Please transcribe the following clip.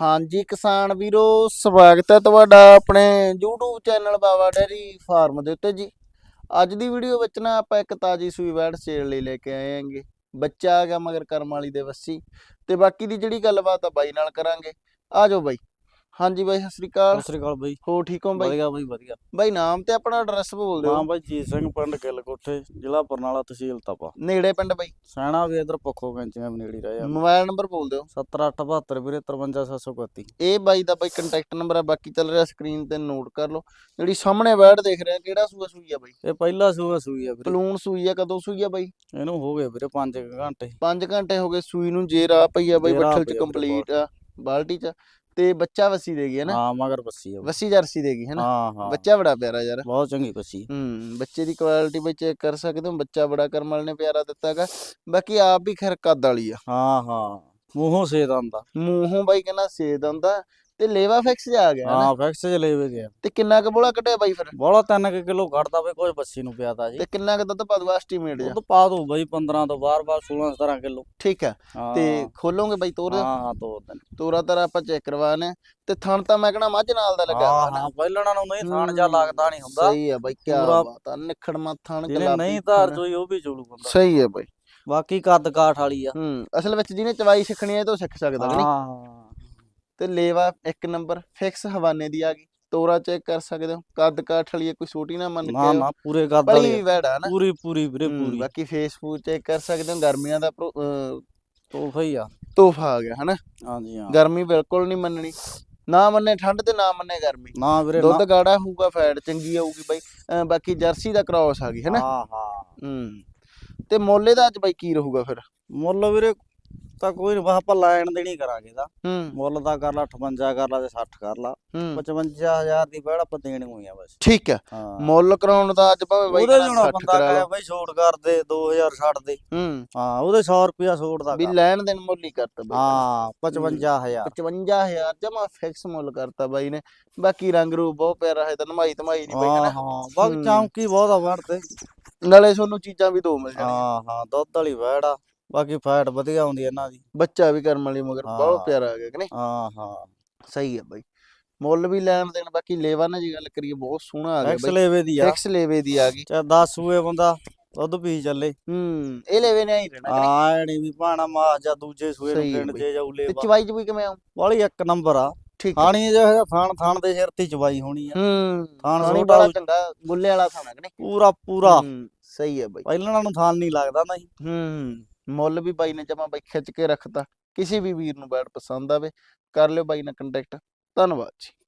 ਹਾਂਜੀ ਕਿਸਾਨ ਵੀਰੋ, ਸਵਾਗਤ ਹੈ ਤੁਹਾਡਾ ਆਪਣੇ YouTube channel Bawa dairy farm ਦੇ ਉੱਤੇ ਜੀ। ਅੱਜ ਦੀ ਵੀਡੀਓ ਵਿੱਚ ਨਾ ਆਪਾਂ ਇੱਕ ਤਾਜੀ ਸੂਈ ਵੈੜ ਸੇਲ ਲਈ ਲੈ ਕੇ ਆਏ ਆਂਗੇ ਬੱਚਾ ਆ ਗਿਆ ਮਗਰ ਕਰਮ ਵਾਲੀ ਦੇ ਵੱਸੀ। ਤੇ ਬਾਕੀ ਦੀ ਜਿਹੜੀ ਗੱਲਬਾਤ ਆ ਬਾਈ ਨਾਲ ਕਰਾਂਗੇ। ਆ ਜਾਓ ਬਾਈ। ਹਾਂਜੀ ਬਾਈ ਸਤਿ ਸ੍ਰੀ ਅਕਾਲ। ਸਤਿ ਸ੍ਰੀ ਅਕਾਲ ਬਾਈ। ਹੋ ਠੀਕ ਹੋ ਬਾਈ? ਵਧੀਆ ਬਾਈ ਵਧੀਆ। ਬਾਈ ਨਾਮ ਤੇ ਆਪਣਾ ਐਡਰੈਸ ਬੋਲ ਦਿਓ ਬਾਈ ਜੀਤ ਸਿੰਘ ਪਿੰਡ ਗਿੱਲ ਕੋਠੇ ਜ਼ਿਲ੍ਹਾ ਬਰਨਾਲਾ ਤਹਿਸੀਲ ਤਪਾ। ਨੇੜੇ ਪਿੰਡ ਬਾਈ? ਸੈਣਾ ਵੀ ਇਧਰ ਪੱਖੋ ਕੈਂਚੀਆਂ ਵੀ ਨੇੜੇ ਰਹੇ ਆ ਮੋਬਾਈਲ ਨੰਬਰ ਬੋਲ ਦਿਓ 7872 ਵੀਰੇ 53731 ਇਹ ਬਾਈ ਦਾ ਬਾਈ ਕੰਟੈਕਟ ਨੰਬਰ ਆ ਬਾਕੀ ਚੱਲ ਰਿਹਾ ਸਕਰੀਨ ਤੇ ਨੋਟ ਕਰ ਲਓ। ਜਿਹੜੀ ਸਾਹਮਣੇ ਵੈੜ ਦੇਖ ਰਹੇ ਕਿਹੜਾ ਸੂਆ ਸੂਈ ਆ ਬਾਈ? ਇਹ ਪਹਿਲਾ ਸੂਆ ਸੂਈ ਆ ਵੀਰੇ। ਪਲੂਣ ਸੂਈ ਆ ਕਦੋਂ ਸੂਈ ਆ ਬਾਈ? ਇਹਨੂੰ ਹੋ ਗਏ ਵੀਰੇ 5 ਘੰਟੇ। 5 ਘੰਟੇ ਹੋ ਗਏ ਸੂਈ ਨੂੰ ਜੇ ਰਾਹ ਪਈ ਆ ਬਾਈ ਬੱਠਲ ਚ ਕੰਪਲੀਟ ਆ ਬਾਲਟੀ ਚ। ਤੇ ਬੱਚਾ ਵਸੀ ਦੇਗੀ ਹੈ ਨਾ? ਹਾਂ ਮਗਰ ਬੱਸੀ ਆ। ਵਸੀ ਜਰਸੀ ਦੇਗੀ ਹੈ ਨਾ ਹਾਂ ਹਾਂ। ਬੱਚਾ ਬੜਾ ਪਿਆਰਾ ਯਾਰ। ਬਹੁਤ ਚੰਗੀ ਬੱਸੀ ਹੂੰ ਬੱਚੇ ਦੀ ਕੁਆਲਿਟੀ ਬਈ ਚੈੱਕ ਕਰ ਸਕਦੇ ਹੋ ਬੱਚਾ ਬੜਾ ਕਰਮ ਵਾਲੇ ਨੇ ਪਿਆਰਾ ਦਿੱਤਾਗਾ ਬਾਕੀ ਆਪ ਵੀ ਖੈਰ ਕੱਦ ਵਾਲੀ ਆ। ਹਾਂ ਹਾਂ। ਮੂੰਹੋਂ ਸੇਦ ਆਂਦਾ ਮੂੰਹੋਂ ਬਾਈ ਕਹਿੰਦਾ ਸੇਦ ਆਉਂਦਾ। ਤੇ ਲੇਵਾ ਫਿਕਸ ਜਾ ਆ ਗਿਆ ਹਾਂ ਫੈਕਸ ਚ ਲੈ ਵੇ ਗਿਆ ਤੇ ਕਿੰਨਾ ਕੁ ਬੋਲਾ ਕੱਢਿਆ ਬਾਈ ਫਿਰ? ਬੋਲਾ 3 ਕਿਲੋ ਘੜਦਾ ਬਈ ਕੋਈ ਬੱਸੀ ਨੂੰ ਪਿਆਦਾ ਜੀ। ਤੇ ਕਿੰਨਾ ਕੁ ਦੁੱਧ ਪਾ ਦੂ ਐਸਟੀਮੇਟ ਜਾ ਤਾਂ ਪਾ ਦੋ ਬਾਈ 15 ਤੋਂ ਬਾਰ ਬਾਰ 16 17 ਕਿਲੋ। ਠੀਕ ਹਾਂ। ਤੇ ਖੋਲੋਗੇ ਬਾਈ ਤੋਰ? ਹਾਂ ਹਾਂ ਦੋ ਦਿਨ ਤੋਰਾ ਤਰਾ ਆਪਾਂ ਚੈੱਕ ਕਰਵਾਣੇ ਤੇ ਥਣ ਤਾਂ ਮੈਂ ਕਹਣਾ ਮੱਝ ਨਾਲ ਦਾ ਲੱਗਾ ਹਾਂ ਹਾਂ ਪਹਿਲਣਾ ਨੂੰ ਨਹੀਂ ਥਾਣ ਜਾ ਲੱਗਦਾ ਨਹੀਂ ਹੁੰਦਾ। ਸਹੀ ਆ ਬਾਈ ਕੀ ਬਾਤ ਆ ਨਿਖੜ ਮੱਥਣ ਜਿਹਨੇ ਨਹੀਂ ਧਾਰ ਚੋਈ ਉਹ ਵੀ ਚੋਲੂ ਬੰਦਾ। ਸਹੀ ਆ ਬਾਈ। ਬਾਕੀ ਕੱਦ ਕਾਠ ਵਾਲੀ ਆ। ਹੂੰ ਅਸਲ ਵਿੱਚ ਜਿਹਨੇ ਚਵਾਈ ਸਿੱਖਣੀ ਹੈ ਤੋਂ ਸਿੱਖ ਸਕਦਾ ਨਹੀਂ? ਹਾਂ। ਤੇ ਲੇਵਾ ਇੱਕ ਨੰਬਰ ਫਿਕਸ ਹਵਾਨੇ ਦੀ ਆ ਗਈ। ਤੋਰਾ ਚੈੱਕ ਕਰ ਸਕਦੇ ਹੋ। ਕੱਦ ਕਾਠ ਵਾਲੀ ਹੈ, ਕੋਈ ਛੋਟੀ ਨਾ ਮੰਨ ਨਾ ਕੇ ਨਾ ਪੂਰੇ ਕੱਦ ਵਾਲੀ ਆ। ਵੈੜਾ ਨਾ। ਪੂਰੀ ਪੂਰੀ ਵੀਰੇ ਹੂੰ, ਪੂਰੀ। ਬਾਕੀ ਫੇਸਬੁੱਕ ਚੈੱਕ ਕਰ ਸਕਦੇ ਹੋ। ਗਰਮੀਆਂ ਦਾ ਅਹ, ਤੋਹਫਾ ਹੀ ਆ। ਤੋਹਫਾ ਆ ਗਿਆ ਹਨਾ? ਹਾਂਜੀ ਹਾਂ। ਗਰਮੀ ਬਿਲਕੁਲ ਨਹੀਂ ਮੰਨਣੀ। ਨਾ ਮੰਨੇ ਠੰਡ ਤੇ ਨਾ ਮੰਨੇ ਗਰਮੀ। ਨਾ ਵੀਰੇ ਦੁੱਧ ਨਾ। ਗਾੜਾ ਹੋਊਗਾ ਫੈਟ ਚੰਗੀ ਆਊਗੀ ਬਾਈ। ਅਹ, ਬਾਕੀ ਜਰਸੀ ਦਾ ਕ੍ਰਾਸ ਆ ਗਈ ਹਨਾ? ਹਾਂ ਹਾਂ। ਹੂੰ। ਤੇ ਮੋਲੇ ਦਾ ਅੱਜ ਬਾਈ ਕੀ ਰਹੂਗਾ ਫਿਰ? ਮੁੱਲ ਵੀਰੇ ਤਾਂ ਕੋਈ ਨਹੀਂ ਆਪਾਂ ਲੈਣ ਦੇਣੀ ਕਰਾਂਗੇ ਦਾ ਹੂੰ। ਮੁੱਲ ਤਾਂ ਕਰ ਲਾ 58 ਕਰ ਲਾ ਤੇ 60 ਕਰ ਲਾ। ਹੂੰ। 55000 ਦੀ ਬੈੜ ਆਪਾਂ ਦੇਣੀ ਹੋਈ ਆ ਬਸ। ਠੀਕ ਹੈ ਹਾਂ। ਮੁੱਲ ਕਰਾਉਣ ਦਾ ਅੱਜ ਭਾਵੇਂ ਬਾਈ ਉਹਦੇ ਕਹਿੰਦਾ ਜਣਾ 60 ਬੰਦਾ ਕਹੇ ਬਈ ਛੋੜ ਕਰ ਦੇ 2000 ਛੱਡ ਦੇ। ਹੂੰ। ਹਾਂ ਉਹਦੇ 100 ਰੁਪਿਆ ਛੋੜ ਦਾ ਵੀ। ਲੈਣ ਦੇਣ ਮੁੱਲ ਹੀ ਕਰਤਾ ਬਾਈ ਹਾਂ 55000 55000 ਜਮਾ ਫਿਕਸ ਮੁੱਲ ਕਰਤਾ ਬਾਈ ਨੇ। ਬਾਕੀ ਰੰਗ ਰੂਪ ਬਹੁਤ ਪਿਆਰਾ ਹੈ ਤਾਂ ਨਮਾਈ ਧਮਾਈ ਨਹੀਂ ਬਾਈ ਹਾਂ ਬਾਕੀ। ਚੌਂਕੀ ਬਹੁਤ ਆ ਵੜਦੇ ਨਾਲੇ ਤੁਹਾਨੂੰ ਚੀਜ਼ਾਂ ਵੀ ਦੋ ਮਿਲ ਜਾਣਗੀਆਂ ਹਾਂ ਹਾਂ ਦੁੱਧ ਵਾਲੀ ਵੈੜ ਆ। ਬਾਕੀ ਫੈਟ ਵਧੀਆ ਆਉਂਦੀ ਇਹਨਾਂ ਦੀ। ਬੱਚਾ ਵੀ ਕਰਮ ਵਾਲੀ ਮਗਰ ਬਹੁਤ। ਪਿਆਰਾ ਆ ਗਿਆ ਕਿ ਨਹੀਂ? ਹਾਂ ਹਾਂ। ਸਹੀ ਹੈ ਬਾਈ। ਮੁੱਲ ਵੀ ਲੈਣ ਦੇਣ ਬਾਕੀ ਲੇਵਾ ਨਾਲ ਜੀ ਗੱਲ ਕਰੀਏ ਬਹੁਤ ਸੋਹਣਾ ਆ ਗਿਆ ਐਕਸ ਬਾਈ। ਲੇਵੇ ਦੀ ਆ। ਫਿਕਸ ਲੇਵੇ ਦੀ ਆ ਗਈ। ਚਾ 10 ਸੂਏ ਬੰਦਾ ਦੁੱਧ ਪੀ ਚੱਲੇ। ਹੂੰ ਇਹ ਲੇਵੇ ਨੇ ਹੀ ਰਹਿਣਾ ਕਿ ਨਹੀਂ? ਨੀ ਵੀ ਭਾਣਾ ਮਾਸ ਜਾਂ ਦੂਜੇ ਸੂਏ ਨੂੰ ਸਹੀ ਹੈ ਪਿੰਡ ਬਈ। ਜੇ ਜਾਊ ਤੇ ਲੇਵਾ ਚਵਾਈ ਚ ਕਿਵੇਂ ਆਉਂ ਵਾਲੀ ਇੱਕ ਨੰਬਰ ਆ। ਠੀਕ ਹੈ ਖਾਣੀ ਜਿਹੜਾ ਥਾਣ ਥਾਣ ਦੇ ਸਿਰ ਤੇ ਚਵਾਈ ਹੋਣੀ ਆ। ਹੂੰ ਥਾਣ ਖਾਣੀ ਹੋਊ। ਚੰਗਾ ਗੁੱਲੇ ਵਾਲਾ ਖਾਣਾ ਕਿ ਨਹੀਂ? ਪੂਰਾ ਪੂਰਾ। ਹੂੰ, ਸਹੀ ਹੈ ਬਾਈ। ਪਹਿਲਾਂ ਨੂੰ ਥਾਣ ਨਹੀਂ ਲੱਗਦਾ ਨਹੀਂ ਹੂੰ ਮੁੱਲ ਵੀ ਬਾਈ ਨੇ ਜਮਾ ਬਾਈ ਖਿੱਚ ਕੇ ਰੱਖਤਾ। ਕਿਸੇ ਵੀ ਵੀਰ ਨੂੰ ਬੈਟ ਪਸੰਦ ਆਵੇ, ਕਰ ਲਿਓ ਬਾਈ ਨਾਲ ਕੰਟੈਕਟ ਧੰਨਵਾਦ ਜੀ।